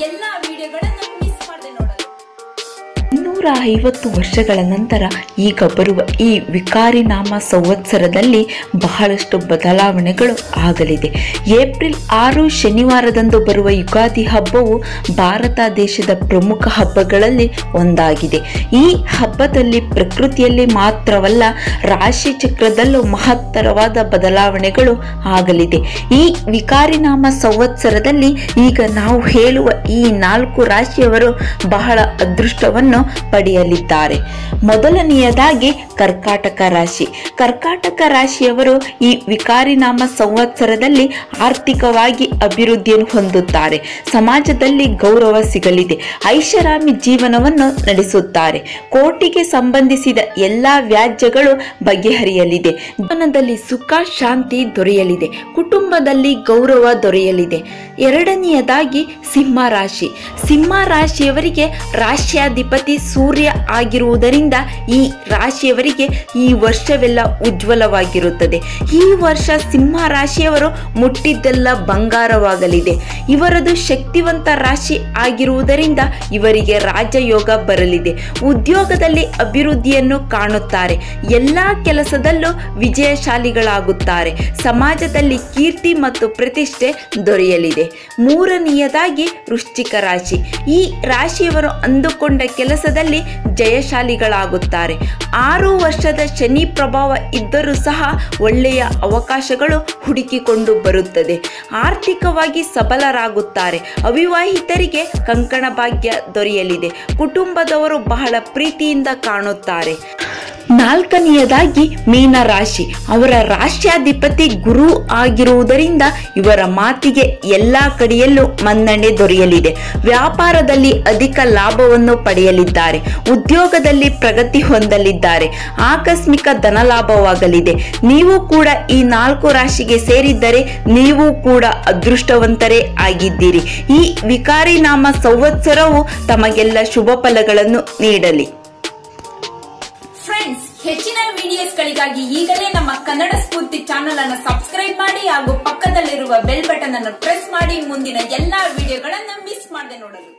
赢了。ಇನ್ನೂರ ಐವತ್ತು ವರ್ಷಗಳ ನಂತರ ಈಗ ಬರುವ ಈ ವಿಕಾರಿ ನಾಮ ಸಂವತ್ಸರದಲ್ಲಿ ಬಹಳಷ್ಟು ಬದಲಾವಣೆಗಳು ಆಗಲಿದೆ. ಏಪ್ರಿಲ್ ಆರು ಶನಿವಾರದಂದು ಬರುವ ಯುಗಾದಿ ಹಬ್ಬವು ಭಾರತ ದೇಶದ ಪ್ರಮುಖ ಹಬ್ಬಗಳಲ್ಲಿ ಒಂದಾಗಿದೆ. ಈ ಹಬ್ಬದಲ್ಲಿ ಪ್ರಕೃತಿಯಲ್ಲಿ ಮಾತ್ರವಲ್ಲ, ರಾಶಿ ಚಕ್ರದಲ್ಲೂ ಮಹತ್ತರವಾದ ಬದಲಾವಣೆಗಳು ಆಗಲಿದೆ. ಈ ವಿಕಾರಿ ನಾಮ ಸಂವತ್ಸರದಲ್ಲಿ ಈಗ ನಾವು ಹೇಳುವ ಈ ನಾಲ್ಕು ರಾಶಿಯವರು ಬಹಳ ಅದೃಷ್ಟವನ್ನು ಪಡೆಯಲಿದ್ದಾರೆ. ಮೊದಲನೆಯದಾಗಿ ಕರ್ಕಾಟಕ ರಾಶಿ. ಕರ್ಕಾಟಕ ರಾಶಿಯವರು ಈ ವಿಕಾರಿ ನಾಮ ಸಂವತ್ಸರದಲ್ಲಿ ಆರ್ಥಿಕವಾಗಿ ಅಭಿವೃದ್ಧಿಯನ್ನು ಹೊಂದುತ್ತಾರೆ. ಸಮಾಜದಲ್ಲಿ ಗೌರವ ಸಿಗಲಿದೆ. ಐಷಾರಾಮಿ ಜೀವನವನ್ನು ನಡೆಸುತ್ತಾರೆ. ಕೋಟಿಗೆ ಸಂಬಂಧಿಸಿದ ಎಲ್ಲ ವ್ಯಾಜ್ಯಗಳು ಬಗೆಹರಿಯಲಿದೆ. ಜೀವನದಲ್ಲಿ ಸುಖ, ಶಾಂತಿ ದೊರೆಯಲಿದೆ. ಕುಟುಂಬದಲ್ಲಿ ಗೌರವ ದೊರೆಯಲಿದೆ. ಎರಡನೆಯದಾಗಿ ಸಿಂಹ ರಾಶಿ. ಸಿಂಹ ರಾಶಿಯವರಿಗೆ ರಾಶ್ಯಾಧಿಪತಿ ಸೂರ್ಯ ಆಗಿರುವುದರಿಂದ ಈ ರಾಶಿಯವರಿಗೆ ಈ ವರ್ಷವೆಲ್ಲ ಉಜ್ವಲವಾಗಿರುತ್ತದೆ. ಈ ವರ್ಷ ಸಿಂಹ ರಾಶಿಯವರು ಮುಟ್ಟಿದ್ದೆಲ್ಲ ಬಂಗಾರವಾಗಲಿದೆ. ಇವರದು ಶಕ್ತಿವಂತ ರಾಶಿ ಆಗಿರುವುದರಿಂದ ಇವರಿಗೆ ರಾಜಯೋಗ ಬರಲಿದೆ. ಉದ್ಯೋಗದಲ್ಲಿ ಅಭಿವೃದ್ಧಿಯನ್ನು ಕಾಣುತ್ತಾರೆ. ಎಲ್ಲ ಕೆಲಸದಲ್ಲೂ ವಿಜಯಶಾಲಿಗಳಾಗುತ್ತಾರೆ. ಸಮಾಜದಲ್ಲಿ ಕೀರ್ತಿ ಮತ್ತು ಪ್ರತಿಷ್ಠೆ ದೊರೆಯಲಿದೆ. ಮೂರನೆಯದಾಗಿ ವೃಶ್ಚಿಕ ರಾಶಿ. ಈ ರಾಶಿಯವರು ಅಂದುಕೊಂಡ ಕೆಲಸದಲ್ಲಿ ಜಯಶಾಲಿಗಳಾಗುತ್ತಾರೆ. ಆರು ವರ್ಷದ ಶನಿ ಪ್ರಭಾವ ಇದ್ದರೂ ಸಹ ಒಳ್ಳೆಯ ಅವಕಾಶಗಳು ಹುಡುಕಿಕೊಂಡು ಬರುತ್ತದೆ. ಆರ್ಥಿಕವಾಗಿ ಸಬಲರಾಗುತ್ತಾರೆ. ಅವಿವಾಹಿತರಿಗೆ ಕಂಕಣ ಭಾಗ್ಯ ದೊರೆಯಲಿದೆ. ಕುಟುಂಬದವರು ಬಹಳ ಪ್ರೀತಿಯಿಂದ ಕಾಣುತ್ತಾರೆ. ನಾಲ್ಕನೆಯದಾಗಿ ಮೀನ ರಾಶಿ. ಅವರ ರಾಶ್ಯಾಧಿಪತಿ ಗುರು ಆಗಿರುವುದರಿಂದ ಇವರ ಮಾತಿಗೆ ಎಲ್ಲ ಕಡೆಯಲ್ಲೂ ಮನ್ನಣೆ ದೊರೆಯಲಿದೆ. ವ್ಯಾಪಾರದಲ್ಲಿ ಅಧಿಕ ಲಾಭವನ್ನು ಪಡೆಯಲಿದ್ದಾರೆ. ಉದ್ಯೋಗದಲ್ಲಿ ಪ್ರಗತಿ ಹೊಂದಲಿದ್ದಾರೆ. ಆಕಸ್ಮಿಕ ಧನಲಾಭವಾಗಲಿದೆ ನೀವು ಕೂಡ ಈ ನಾಲ್ಕು ರಾಶಿಗೆ ಸೇರಿದ್ದರೆ ನೀವು ಕೂಡ ಅದೃಷ್ಟವಂತರೇ ಆಗಿದ್ದೀರಿ. ಈ ವಿಕಾರಿ ನಾಮ ಸಂವತ್ಸರವು ತಮಗೆಲ್ಲ ಶುಭ ಫಲಗಳನ್ನು ನೀಡಲಿ. ಹೆಚ್ಚಿನ ವಿಡಿಯೋಸ್ಗಳಿಗಾಗಿ ಈಗಲೇ ನಮ್ಮ ಕನ್ನಡ ಸ್ಫೂರ್ತಿ ಚಾನೆಲ್ ಅನ್ನು ಸಬ್ಸ್ಕ್ರೈಬ್ ಮಾಡಿ ಹಾಗೂ ಪಕ್ಕದಲ್ಲಿರುವ ಬೆಲ್ ಬಟನ್ ಅನ್ನು ಪ್ರೆಸ್ ಮಾಡಿ ಮುಂದಿನ ಎಲ್ಲಾ ವಿಡಿಯೋಗಳನ್ನು ಮಿಸ್ ಮಾಡದೆ ನೋಡಲು.